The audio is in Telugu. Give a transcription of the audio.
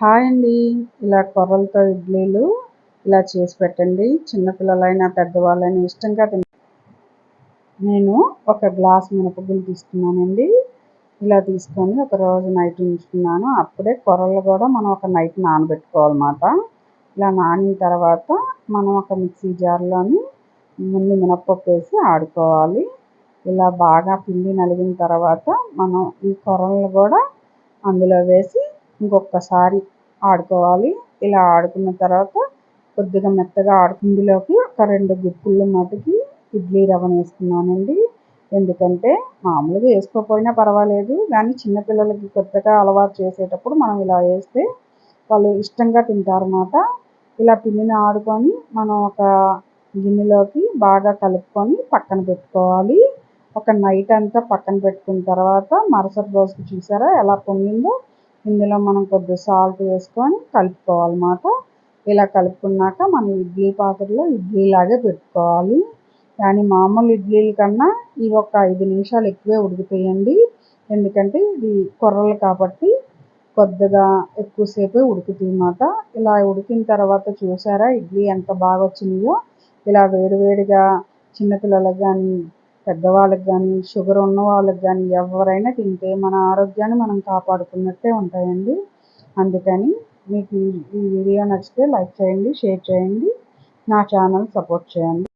హాయ్ అండి. ఇలా కొర్రలతో ఇడ్లీలు ఇలా చేసి పెట్టండి. చిన్నపిల్లలైనా పెద్దవాళ్ళైనా ఇష్టంగా తిన నేను ఒక గ్లాస్ మినపగుళ్ళు తీసుకున్నానండి. ఇలా తీసుకొని ఒక రోజు నైట్ ఉంచుకున్నాను. అప్పుడే కొర్రలు కూడా మనం ఒక నైట్ నానబెట్టుకోవాలన్నమాట. ఇలా నానిన తర్వాత మనం ఒక మిక్సీ జార్లోని ముందు మినప్పప్పు వేసి ఆడుకోవాలి. ఇలా బాగా పిండి నలిగిన తర్వాత మనం ఈ కొర్రలను కూడా అందులో వేసి ఇంకొకసారి ఆడుకోవాలి. ఇలా ఆడుకున్న తర్వాత కొద్దిగా మెత్తగా ఆడుకుందిలోకి ఒక రెండు గుప్పులు మటుకి ఇడ్లీ రవ్వను వేసుకున్నానండి. ఎందుకంటే మామూలుగా వేసుకోకపోయినా పర్వాలేదు. కానీ చిన్నపిల్లలకి కొత్తగా అలవాటు చేసేటప్పుడు మనం ఇలా వేస్తే వాళ్ళు ఇష్టంగా తింటారన్నమాట. ఇలా పిండిని ఆడుకొని మనం ఒక గిన్నెలోకి బాగా కలుపుకొని పక్కన పెట్టుకోవాలి. ఒక నైట్ అంతా పక్కన పెట్టుకున్న తర్వాత మరుసటి రోజుకి చూసారా ఎలా పొంగిందో? ఇందులో మనం కొద్దిగా సాల్ట్ వేసుకొని కలుపుకోవాలన్నమాట ఇలా కలుపుకున్నాక మనం ఇడ్లీ పాత్రలో ఇడ్లీలాగే పెట్టుకోవాలి. కానీ మామూలు ఇడ్లీల కన్నా ఇవి ఒక ఐదు నిమిషాలు ఎక్కువే ఉడుకుతాయండి. ఎందుకంటే ఇది కొర్రలు కాబట్టి కొద్దిగా ఎక్కువసేపే ఉడుకుతాయి అన్నమాట ఇలా ఉడికిన తర్వాత చూసారా ఇడ్లీ ఎంత బాగా వచ్చినాయో? ఇలా వేడివేడిగా చిన్నపిల్లలకు కానీ పెద్దవాళ్ళకి కానీ షుగర్ ఉన్న వాళ్ళకి కానీ ఎవరైనా తింటే మన ఆరోగ్యాన్ని మనం కాపాడుకున్నట్టే ఉంటాయండి. అందుకని మీకు ఈ వీడియో నచ్చితే లైక్ చేయండి షేర్ చేయండి. నా ఛానల్ సపోర్ట్ చేయండి.